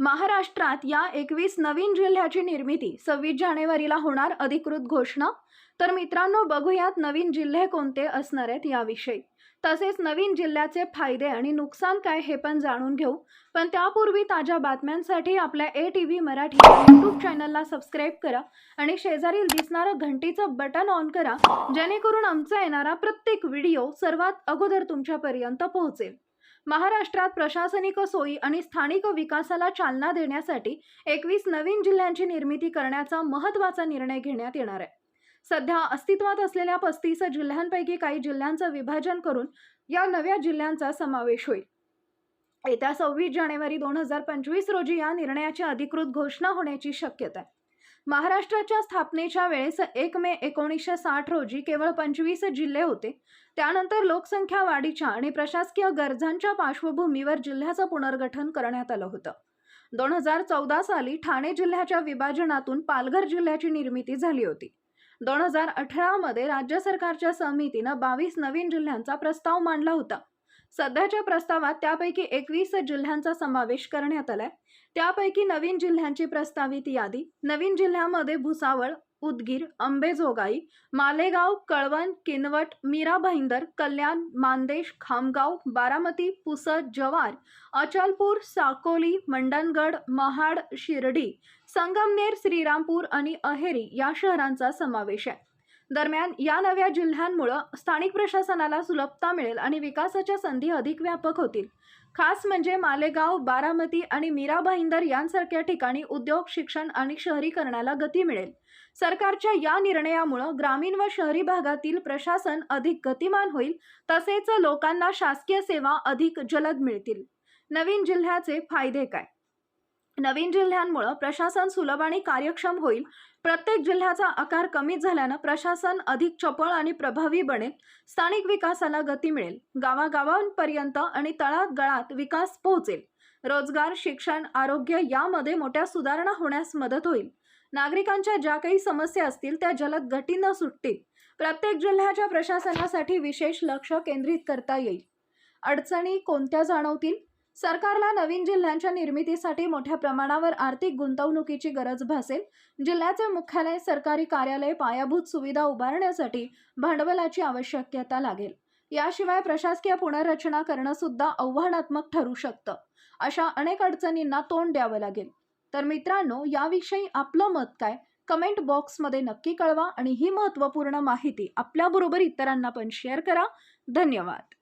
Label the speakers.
Speaker 1: महाराष्ट्रात या एकवीस नवीन जिल्ह्याची निर्मिती सव्वीस जानेवारीला होणार अधिकृत घोषणा. तर मित्रांनो बघूयात नवीन जिल्हे कोणते असणार आहेत याविषयी. तसेच नवीन जिल्ह्याचे फायदे आणि नुकसान काय हे पण जाणून घेऊ. पण त्यापूर्वी ताज्या बातम्यांसाठी आपल्या A T V Marathi YouTube चॅनलला सबस्क्राईब करा आणि शेजारील दिसणारं घंटीचं बटन ऑन करा जेणेकरून आमचा येणारा प्रत्येक व्हिडिओ सर्वात अगोदर तुमच्यापर्यंत पोहोचेल. महाराष्ट्रात प्रशासनिक सोयी आणि स्थानिक विकासाला चालना देण्यासाठी एकवीस नवीन जिल्ह्यांची निर्मिती करण्याचा महत्त्वाचा निर्णय घेण्यात येणार आहे. सध्या अस्तित्वात असलेल्या पस्तीस जिल्ह्यांपैकी काही जिल्ह्यांचं विभाजन करून या नव्या जिल्ह्यांचा समावेश होईल. येत्या सव्वीस जानेवारी दोन हजार पंचवीस रोजी या निर्णयाची अधिकृत घोषणा होण्याची शक्यता आहे. महाराष्ट्राच्या स्थापनेच्या वेळेस एक मे एकोणीसशे साठ रोजी केवळ पंचवीस जिल्हे होते. त्यानंतर लोकसंख्या वाढीच्या आणि प्रशासकीय गरजांच्या पार्श्वभूमीवर जिल्ह्याचं पुनर्गठन करण्यात आलं होतं. दोन हजार चौदा साली ठाणे जिल्ह्याच्या विभाजनातून पालघर जिल्ह्याची निर्मिती झाली होती. दोन हजार अठरामध्ये राज्य सरकारच्या समितीनं बावीस नवीन जिल्ह्यांचा प्रस्ताव मांडला होता. सध्याच्या प्रस्तावात त्यापैकी एकवीस जिल्ह्यांचा समावेश करण्यात आलाय. त्यापैकी नवीन जिल्ह्यांची प्रस्तावित यादी नवीन जिल्ह्यामध्ये भुसावळ उदगीर अंबेजोगाई मालेगाव कळवण किनवट मीरा भाईंदर कल्याण मानदेश खामगाव बारामती पुसद जवार अचलपूर साकोली मंडणगड महाड शिर्डी संगमनेर श्रीरामपूर आणि अहेरी या शहरांचा समावेश आहे. दरम्यान या नव्या जिल्ह्यांमुळं स्थानिक प्रशासनाला सुलभता मिळेल आणि विकासाच्या संधी अधिक व्यापक होतील. खास म्हणजे मालेगाव बारामती आणि मीरा भाईंदर यांसारख्या ठिकाणी उद्योग शिक्षण आणि शहरीकरणाला गती मिळेल. सरकारच्या या निर्णयामुळं ग्रामीण व शहरी भागातील प्रशासन अधिक गतिमान होईल तसेच लोकांना शासकीय सेवा अधिक जलद मिळतील. नवीन जिल्ह्याचे फायदे काय? नवीन जिल्ह्यांमुळं प्रशासन सुलभ आणि कार्यक्षम होईल. प्रत्येक जिल्ह्याचा आकार कमी झाल्यानं प्रशासन अधिक चपळ आणि प्रभावी बनेल. स्थानिक विकासाला गती मिळेल. गावागावांपर्यंत आणि तळात गळात विकास पोहोचेल. रोजगार शिक्षण आरोग्य यामध्ये मोठ्या सुधारणा होण्यास मदत होईल. नागरिकांच्या ज्या काही समस्या असतील त्या जलद गतीनं सुटतील. प्रत्येक जिल्ह्याच्या प्रशासनासाठी विशेष लक्ष केंद्रित करता येईल. अडचणी कोणत्या जाणवतील? सरकारला नवीन जिल्ह्यांच्या निर्मितीसाठी मोठ्या प्रमाणावर आर्थिक गुंतवणुकीची गरज भासेल. जिल्ह्याचे मुख्यालय सरकारी कार्यालय पायाभूत सुविधा उभारण्यासाठी भांडवलाची आवश्यकता लागेल. याशिवाय प्रशासकीय पुनर्रचना करणं सुद्धा आव्हानात्मक ठरू शकतं. अशा अनेक अडचणींना तोंड द्यावं लागेल. तर मित्रांनो याविषयी आपलं मत काय? कमेंट बॉक्समध्ये नक्की कळवा आणि ही महत्त्वपूर्ण माहिती आपल्याबरोबर इतरांना पण शेअर करा. धन्यवाद.